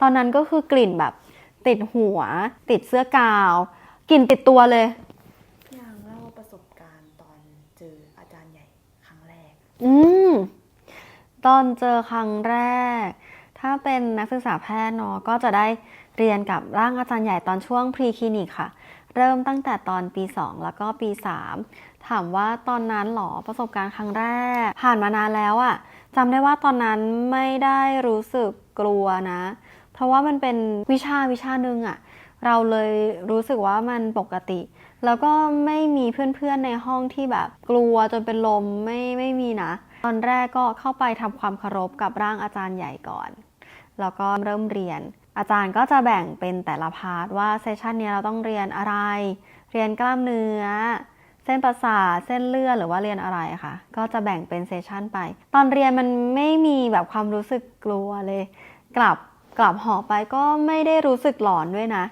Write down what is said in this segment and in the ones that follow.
ตอนนั้นก็คือกลิ่นแบบ ติดหัว ติดเสื้อกาว กลิ่นติดตัวเลยพี่อังเล่าประสบการณ์ตอนเจออาจารย์ใหญ่ครั้งแรก อืมตอนเจอครั้งแรก ถ้าเป็นนักศึกษาแพทย์เนาะก็จะได้เรียนกับร่างอาจารย์ใหญ่ตอนช่วงพรีคลินิกค่ะ เริ่มตั้งแต่ตอนปี 2 แล้วก็ปี 3 ถามว่าตอนนั้นหรอประสบการณ์ครั้งแรก ผ่านมานานแล้วอะจำได้ว่าตอนนั้นไม่ได้รู้สึกกลัวนะ เพราะว่ามันเป็นวิชาวิชาหนึ่งอะเราเลยรู้สึกว่ามันปกติ แล้วก็ไม่มีเพื่อนๆในห้องที่แบบกลัวจนเป็นลมไม่ไม่มีนะ ตอนแรกก็เข้าไปทำความเคารพกับร่างอาจารย์ใหญ่ก่อน แล้วก็เริ่มเรียน อาจารย์ก็จะแบ่งเป็นแต่ละพาร์ทว่าเซสชันนี้เราต้องเรียนอะไร เรียนกล้ามเนื้อเส้นประสาทเส้นเลือดหรือว่าเรียนอะไรค่ะก็จะแบ่งเป็นเซสชันไป ตอนเรียนมันไม่มีแบบความรู้สึกกลัวเลย กลับ กลับหอไปก็ไม่ได้รู้สึกหลอนด้วยนะ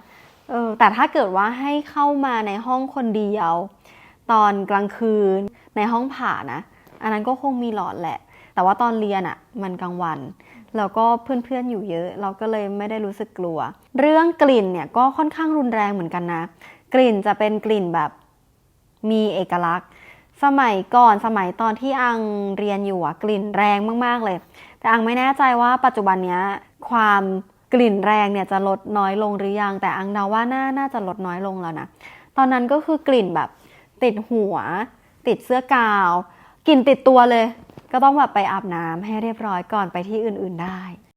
เออแต่ถ้าเกิดว่าให้เข้ามาในห้องคนเดียว ตอนกลางคืนในห้องผ่านะ อันนั้นก็คงมีหลอนแหละ แต่ว่าตอนเรียนอะ่ะมันกลางวันแล้วก็เพื่อนๆอยู่เยอะ เราก็เลยไม่ได้รู้สึกกลัว เรื่องกลิ่นเนี่ยก็ค่อนข้างรุนแรงเหมือนกันนะ กลิ่นจะเป็นกลิ่นแบบมีเอกลักษณ์ สมัยก่อนสมัยตอนที่อังเรียนอยู่อะกลิ่นแรงมาก ๆ เลย แต่อังไม่แน่ใจว่าปัจจุบันเนี้ยความกลิ่นแรงเนี่ยจะลดน้อยลงหรือยัง แต่อังเดาว่าน่าน่าจะลดน้อยลงแล้วนะตอนนั้นก็คือกลิ่นแบบติดหัว ติดเสื้อกาว กลิ่นติดตัวเลย ก็ต้องแบบไปอาบน้ำให้เรียบร้อยก่อนไปที่อื่น ๆได้